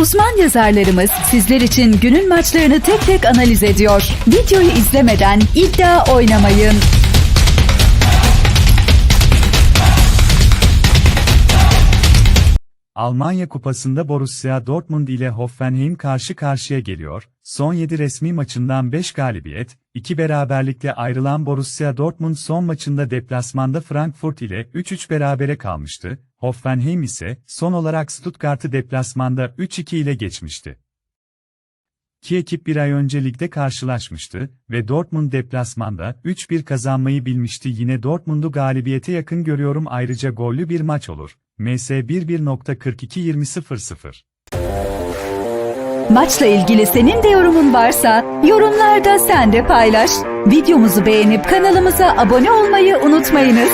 Uzman yazarlarımız sizler için günün maçlarını tek tek analiz ediyor. Videoyu izlemeden iddia oynamayın. Almanya Kupası'nda Borussia Dortmund ile Hoffenheim karşı karşıya geliyor. Son 7 resmi maçından 5 galibiyet, 2 beraberlikle ayrılan Borussia Dortmund son maçında deplasmanda Frankfurt ile 3-3 berabere kalmıştı. Hoffenheim ise son olarak Stuttgart'ı deplasmanda 3-2 ile geçmişti. İki ekip bir ay önce ligde karşılaşmıştı ve Dortmund deplasmanda 3-1 kazanmayı bilmişti. Yine Dortmund'u galibiyete yakın görüyorum ayrıca gollü bir maç olur. MS 11.42-20.00 Maçla ilgili senin de yorumun varsa yorumlarda sen de paylaş. Videomuzu beğenip kanalımıza abone olmayı unutmayınız.